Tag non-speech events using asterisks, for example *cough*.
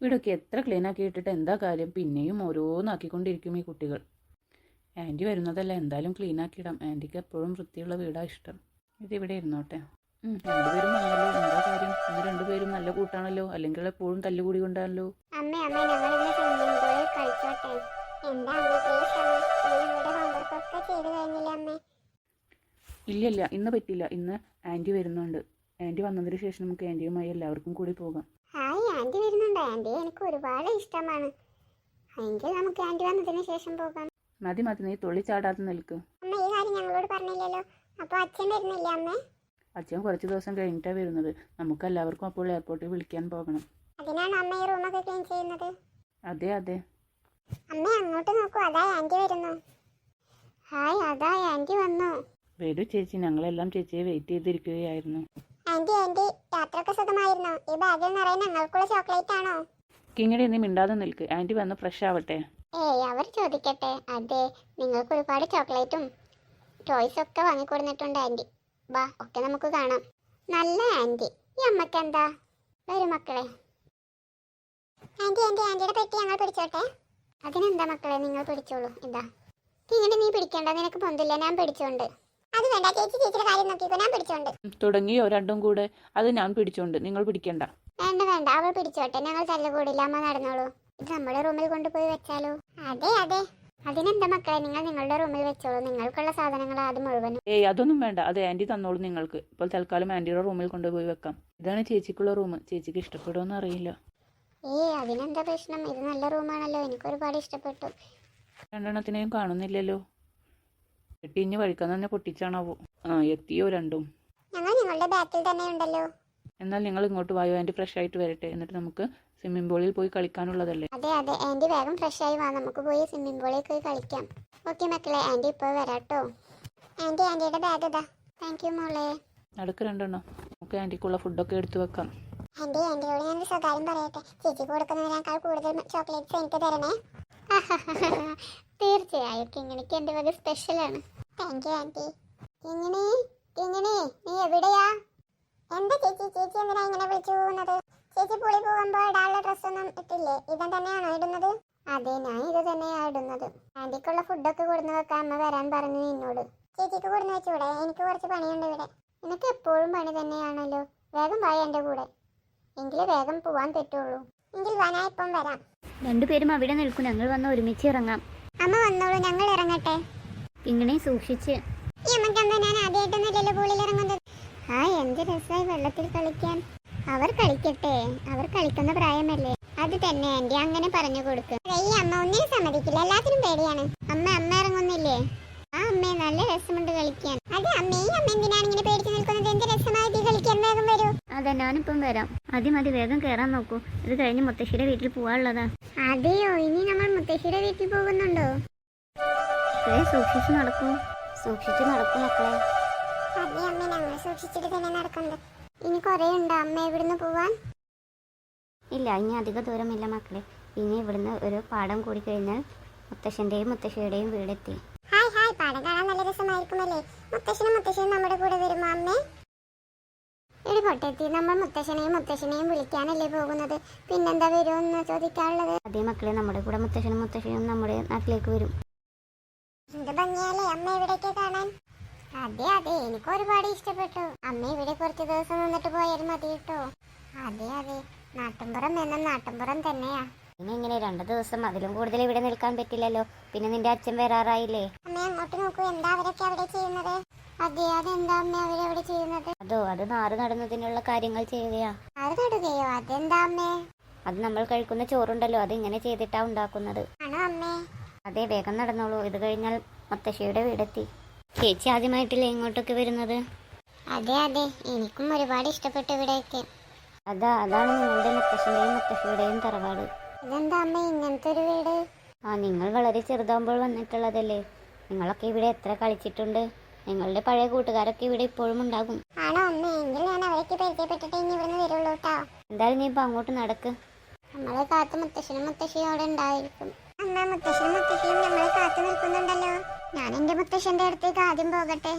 വീടൊക്കെ എത്ര ക്ലീൻ ആക്കി ഇട്ടിട്ട് എന്താ കാര്യം? പിന്നെയും ഓരോന്നാക്കിക്കൊണ്ടിരിക്കും ഈ കുട്ടികൾ. ആന്റി വരുന്നതല്ല എന്തായാലും ക്ലീൻ ആക്കിയിടാം. ആന്റിക്ക് എപ്പോഴും വൃത്തിയുള്ള വീടാണ് ഇഷ്ടം. ഇതിവിടെ ഇരുന്നോട്ടെ. രണ്ടുപേരും വന്നല്ലോ എന്താ കാര്യം? ഇന്ന് രണ്ടുപേരും നല്ല കൂട്ടാണല്ലോ. അല്ലെങ്കിൽ എപ്പോഴും തല്ലുകൂടി കൊണ്ടാണല്ലോ. അമ്മ അമ്മ ഞങ്ങളിന്ന് സ്വിമ്മിംഗ് പൂളിൽ കളിച്ചോട്ടെ. എന്താ അമ്മേ പ്ലീസ് അമ്മ നിങ്ങളുടെ ഹോംവർക്ക് ഒക്കെ ചെയ്ത് കഴിഞ്ഞില്ല അമ്മ? ഇല്ലില്ല ഇന്ന് പറ്റില്ല ഇന്ന് ആന്റി വരുന്നുണ്ട്. ആന്റി വന്നതിന് ശേഷം നമുക്ക് ആന്റിയുമായി എല്ലാവർക്കും കൂടി പോകാം. ഹായ് ആന്റി വരുന്നുണ്ട്. ആന്റി എനിക്ക് ഒരുപാട് ഇഷ്ടമാണ്. എങ്കിൽ നമുക്ക് ആന്റി വന്നതിന് ശേഷം പോകാം. മതി മതി. നീ തുള്ളിച്ചാടാതെ നിൽക്ക്. അമ്മ ഈ കാര്യം ഞങ്ങളോട് പറഞ്ഞില്ലല്ലോ. അപ്പോൾ അച്ഛൻ വരുന്നില്ല അമ്മ? അച്ഛൻ കുറച്ച് ദിവസം കഴിഞ്ഞിട്ടാണ് വരുന്നത്. നമുക്ക് എല്ലാവർക്കും അപ്പോൾ എയർപോർട്ടിൽ വിളിക്കാൻ പോകണം. അതിനാണ് അമ്മ ഈ റൂമൊക്കെ ക്ലീൻ ചെയ്യുന്നത്. അതെ അതെ. അമ്മ അങ്ങോട്ട് നോക്കൂ. അതാ ആന്റി വരുന്നു. ഹായ് അതാ ആന്റി വന്നു. വരൂ ചേച്ചി. ഞങ്ങളെല്ലാം ചേച്ചിയെ വെയിറ്റ് ചെയ്തിരിക്കുകയായിരുന്നു. ആന്റി ആന്റി യാത്രയൊക്കെ സുഖമായിരുന്നു? ഈ ബാഗിൽ നിറയെ ഞങ്ങൾക്കുള്ള ചോക്ലേറ്റ് ആണോ? കിങ്ങടി നീ മിണ്ടാതെ നിൽക്ക്. ആന്റി വന്ന് ഫ്രഷ് ആവട്ടെ. ഏയ് അവർ ചോദിക്കട്ടെ. അതെ നിങ്ങൾക്ക് ഒരുപാട് ചോക്ലേറ്റും ടോയ്സ് ഒക്കെ വാങ്ങിക്കൊടുന്നിട്ടുണ്ട് ആന്റി. വാ ഒക്കെ നമുക്ക് കാണാം. നല്ല ആന്റി. ഈ അമ്മയ്ക്ക് എന്താ? വരും മക്കളെ. ആന്റി ആന്റി ആന്റിയുടെ പെട്ടി ഞങ്ങൾ പിടിച്ചോട്ടെ. അതിനെന്താ മക്കളെ നിങ്ങൾ പിടിച്ചോളൂ. ഇതാ. ഇങ്ങനെ നീ പിടിക്കണ്ട നിനക്ക് പൊന്തില്ല ഞാൻ പിടിച്ചോണ്ട്. അത് വേണ്ട ചേച്ചി ചേച്ചിയുടെ കാര്യം നോക്കിക്കോ ഞാൻ പിടിച്ചോണ്ട്. തുടങ്ങിയോ രണ്ടും കൂടെ? അത് ഞാൻ പിടിച്ചോണ്ട് നിങ്ങൾ പിടിക്കണ്ട. വേണ്ട വേണ്ട അവൾ പിടിച്ചോട്ടെ ഞങ്ങൾ തല്ലുകൂടില്ല അമ്മ നടന്നോളൂ. ഇത് നമ്മുടെ റൂമിൽ കൊണ്ടുപോയി വെച്ചാലോ? അതെ അതെ. അതിനെന്താ മക്കളെ നിങ്ങൾ നിങ്ങളുടെ റൂമിൽ വെച്ചോളൂ നിങ്ങൾക്കുള്ള സാധനങ്ങൾ അത് മുഴുവനും. ഏയ് അതൊന്നും വേണ്ട അത് ആന്റി തന്നോളൂ നിങ്ങൾക്ക്. ഇപ്പോൾ തൽക്കാലം ആന്റിയുടെ റൂമിൽ കൊണ്ടുപോയി വെക്കാം. ഇതാണ് ചേച്ചിക്കുള്ള റൂം ചേച്ചിക്ക് ഇഷ്ടപ്പെടുമെന്ന് അറിയില്ല. ഏയ് അതിനെന്താ പ്രശ്നം? ഇത് നല്ല റൂമാണല്ലോ എനിക്ക് ഒരുപാട് ഇഷ്ടപ്പെട്ടു. രണ്ടെണ്ണത്തിനെയും കാണുന്നില്ലല്ലോ. പെട്ടിഞ്ഞ് വഴിക്കാൻ തന്നെ പൊട്ടിച്ചാണാവോ ആ എത്തിയോ രണ്ടും. ഞങ്ങൾ നിങ്ങളുടെ ബാക്കിൽ തന്നെ ഉണ്ടല്ലോ. എന്നാൽ നിങ്ങൾ ഇങ്ങോട്ട് വായോ ആന്റി ഫ്രഷ് ആയിട്ട് വരട്ടെ. എന്നിട്ട് നമുക്ക് സ്വിമ്മിംഗ് പൂളിൽ പോയി കളിക്കാനുള്ളതല്ലേ? അതെ അതെ. ആന്റി വേഗം ഫ്രഷ് ആയി വാ. നമുക്ക് പോയി സ്വിമ്മിംഗ് പൂളിൽ പോയി കളിക്കാം. ഓക്കെ മക്കളെ. ആന്റി ഇപ്പോൾ വരാട്ടോ. ആന്റി ആന്റിയുടെ ബാഗ് ഇതാ. താങ്ക് യു മോളെ. നടക്ക് രണ്ടെണ്ണം. നമുക്ക് ആന്റിക്കുള്ള ഫുഡൊക്കെ എടുത്തു വെക്കാം. ആന്റി ആന്റിയോട് ഞാനൊരു സ്വകാര്യം പറയട്ടെ. ചേച്ചിക്ക് കൊടുക്കുന്നതിനേക്കാൾ കൂടുതൽ ചോക്ലേറ്റ്സ് എനിക്ക് തരണേ. *laughs* തീർച്ചയായും. കിങ്ങിണിക്ക് എന്റെ വക സ്പെഷ്യലാണ് താങ്ക് യു ആന്റി കിങ്ങിണി കിങ്ങിണി നീ എവിടെയാ? എന്താ ചേച്ചി? ചേച്ചി എന്തിനാ ഇങ്ങനെ വിളിച്ചു പോകുന്നത്? ചേച്ചി പുളി പോകുമ്പോൾ ഇടാനുള്ള ഡ്രസ്സൊന്നും ഇട്ടില്ലേ? ഇവൻ തന്നെയാണോ ഇടുന്നത്? അതെ ഞാൻ ഇത് തന്നെയാ ഇടുന്നത്. ആന്റിക്കുള്ള ഫുഡൊക്കെ കൊടുന്ന് വെക്കാൻ അമ്മ വരാൻ പറഞ്ഞു എന്നോട് ചേച്ചിക്ക് കൊടുന്ന് വെച്ചൂടെ? എനിക്ക് കുറച്ച് പണിയുണ്ട് ഇവിടെ. നിനക്ക് എപ്പോഴും പണി തന്നെയാണല്ലോ. വേഗം വായ എന്റെ കൂടെ. എങ്കിലേ വേഗം പോവാൻ പറ്റുള്ളൂ. എങ്കിൽ വാ ഞാൻ ഇപ്പം വരാം. രണ്ടുപേരും അവിടെ നിൽക്കും. ഞങ്ങൾ വന്ന് ഒരുമിച്ച് ഇറങ്ങാം. അമ്മ വന്നോളൂ. ഞങ്ങൾ ഇറങ്ങട്ടെ. ഇങ്ങനെ സൂക്ഷിച്ച്. ആ എന്ത് രസമായി വെള്ളത്തിൽ കളിക്കാൻ. അവർ കളിക്കട്ടെ. അവർ കളിക്കുന്ന പ്രായമല്ലേ. അത് തന്നെ ആന്റി അങ്ങനെ പറഞ്ഞു കൊടുക്ക്. ഈ അമ്മ ഒന്നിനും സമ്മതിക്കില്ല. എല്ലാത്തിനും പേടിയാണ്. അമ്മ അമ്മ ഇറങ്ങുന്നില്ലേ? ആ അമ്മേ നല്ല രസമുണ്ട് കളിക്കാൻ. അതെ അമ്മേ അമ്മ എന്തിനാണ് ഇങ്ങനെ പേടിച്ച് നിൽക്കുന്നത്? എന്ത് രസമായി കളിക്കാൻ വേഗം വരൂ. അതെ ഞാനിപ്പം വരാം. ആദ്യം അത് വേഗം കയറാൻ നോക്കൂ. ഇത് കഴിഞ്ഞ് മുത്തശ്ശിയുടെ വീട്ടിൽ പോവാനുള്ളതാ. അതെയോ? ഇനി നമ്മൾ മുത്തശ്ശിയുടെ വീട്ടിൽ പോകുന്നുണ്ടോ? ദേ, സൂക്ഷിച്ചു നടക്കൂ. സൂക്ഷിച്ചു നടക്കൂ മക്കളെ. അതെ അമ്മ ഞങ്ങൾ സൂക്ഷിച്ചിട്ട് തന്നെ നടക്കുന്നത് ഇനി കുറേ ഉണ്ടോ. അമ്മ ഇവിടുന്ന് പോവാൻ? ഇല്ല ഇനി അധിക ദൂരമില്ല മക്കളെ. ഇനി ഇവിടുന്ന് ഒരു പാടം കൂടി കഴിഞ്ഞാൽ മുത്തശ്ശന്റെയും മുത്തശ്ശിയുടെയും വീടെത്തി. Hi hi. പാടം കാണാൻ നല്ല രസമായിരിക്കുമല്ലേ? മുത്തശ്ശനും മുത്തശ്ശനും നമ്മുടെ കൂടെ വരുമോ അമ്മേ? എടി പൊട്ടെത്തി നമ്മൾ മുത്തശ്ശനെയും മുത്തശ്ശനെയും വിളിക്കാനല്ലേ പോകുന്നത്? പിന്നെന്താ വരുമെന്ന് ചോദിക്കാനുള്ളത്? അതേ മക്കളെ നമ്മുടെ കൂടെ മുത്തശ്ശനും മുത്തശ്ശിയും നമ്മുടെ നാട്ടിലേക്ക് വരും. ഭംഗിയല്ലേ അമ്മ ഇവിടേക്ക് കാണാൻ? അതെ അതെ എനിക്ക് ഒരുപാട് ഇഷ്ടപ്പെട്ടു. അമ്മ ഇവിടെ കുറച്ച് ദിവസം നിന്നിട്ട് പോയാൽ മതി കേട്ടോ. അതെ അതെ നാട്ടുംപുറം എന്ന നാട്ടുംപുറം തന്നെയാ. പിന്നെ ഇങ്ങനെ രണ്ടു ദിവസം അതിലും കൂടുതൽ ഇവിടെ നിൽക്കാൻ പറ്റില്ലല്ലോ. പിന്നെ നിന്റെ അച്ഛൻ വരാറായില്ലേ? അമ്മ അങ്ങോട്ട് നോക്കൂ. എന്താ അവരൊക്കെ അവിടെ ചെയ്യുന്നത്? അതെ അതെന്താ അമ്മ അവരവിടെ ചെയ്യുന്നത്? അതോ അത് നാറ് നടുന്നതിനുള്ള കാര്യങ്ങൾ ചെയ്യുകയാ? അത് നടുകയോ? അതെന്താ അമ്മേ? അത് നമ്മൾ കഴിക്കുന്ന ചോറുണ്ടല്ലോ. അത് ഇങ്ങനെ ചെയ്തിട്ടാ ഉണ്ടാക്കുന്നത്? ആണോ അമ്മേ? അതെ വേഗം നടന്നോളൂ. ഇത് കഴിഞ്ഞാൽ മുത്തശ്ശിയുടെ വീടെത്തി. ചേച്ചി ആദ്യമായിട്ടില്ലേ ഇങ്ങോട്ടൊക്കെ വരുന്നത്? അതെ അതെ. എനിക്കും ഒരുപാട് ഇഷ്ടപ്പെട്ടു ഇവിടേക്ക് അതാ അതാണ് നിങ്ങളുടെ മുത്തശ്ശിന്റെയും മുത്തശ്ശിയുടെയും തറവാട്. ഇതെന്താ അമ്മ ഇങ്ങനത്തെ ഒരു വീട്? ആ നിങ്ങൾ വളരെ ചെറുതാകുമ്പോൾ വന്നിട്ടുള്ളതല്ലേ? നിങ്ങളൊക്കെ ഇവിടെ എത്ര കളിച്ചിട്ടുണ്ട്? നിങ്ങളുടെ പഴയ കൂട്ടുകാരൊക്കെ ഇവിടെ ഇപ്പോഴും ഉണ്ടാകും. ആണോ അമ്മ? എങ്കിൽ ഞാൻ അവരൊക്കെ പരിചയപ്പെട്ടിട്ട് ഇനി ഇവിടുന്ന് വരുള്ളൂ കേട്ടോ എന്തായാലും നീ ഇപ്പൊ അങ്ങോട്ട് നടക്ക്. നമ്മളെ കാത്ത് മുത്തശ്ശനും മുത്തശ്ശിയും അവിടെ ഉണ്ടായിരിക്കും. മുത്തശ്ശനും മുത്തശ്ശിയും നമ്മളെ കാത്തു നിൽക്കുന്നുണ്ടല്ലോ. ഞാൻ എന്റെ മുത്തശ്ശന്റെ അടുത്തേക്ക് ആദ്യം പോകട്ടെ.